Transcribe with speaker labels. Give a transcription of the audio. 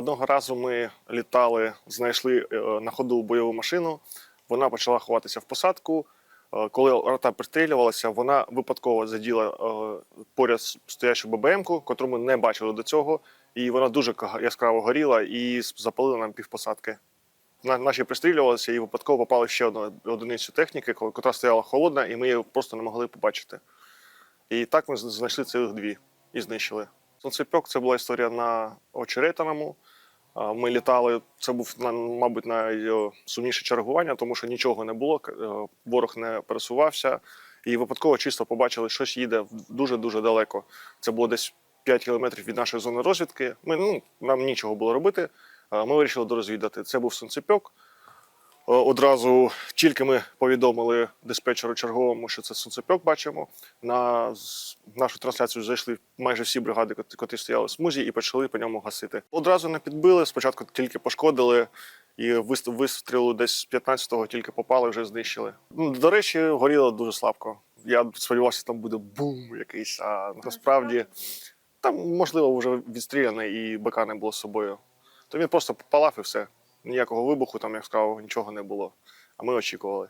Speaker 1: Одного разу ми літали, знайшли е, на ходу бойову машину. Вона почала ховатися в посадку. Е, Коли рота пристрілювалася, вона випадково заділа е, поряд стоячу ББМ-ку, котру ми не бачили до цього. І вона дуже яскраво горіла і запалила нам півпосадки. На- Наші пристрілювалися і випадково попали ще одну одиницю техніки, котра стояла холодна, і ми її просто не могли побачити. І так ми знайшли цих дві і знищили. Сонцепьок це була історія на очеретаному. Ми літали, це був, мабуть, найсумніше чергування, тому що нічого не було, е, ворог не пересувався. І випадково чисто побачили, що щось їде дуже-дуже далеко. Це було десь 5 кілометрів від нашої зони розвідки. Ми, ну, нам нічого було робити. Ми вирішили дорозвідати. Це був сонцепьок. Е, Одразу тільки ми повідомили диспетчеру черговому, що це сонцепьок бачимо. На нашу трансляцію зайшли майже всі бригади, кот- котрі стояли в смузі, і почали по ньому гасити. Одразу не підбили, спочатку тільки пошкодили, і вис- вистрілу десь з 15-го тільки попали, вже знищили. Ну, До речі, горіло дуже слабко. Я сподівався, там буде бум якийсь, а насправді там, можливо, вже відстріляний і БК не було з собою. То він просто попалав і все. Ніякого вибуху, там, як сказав, нічого не було. А ми очікували.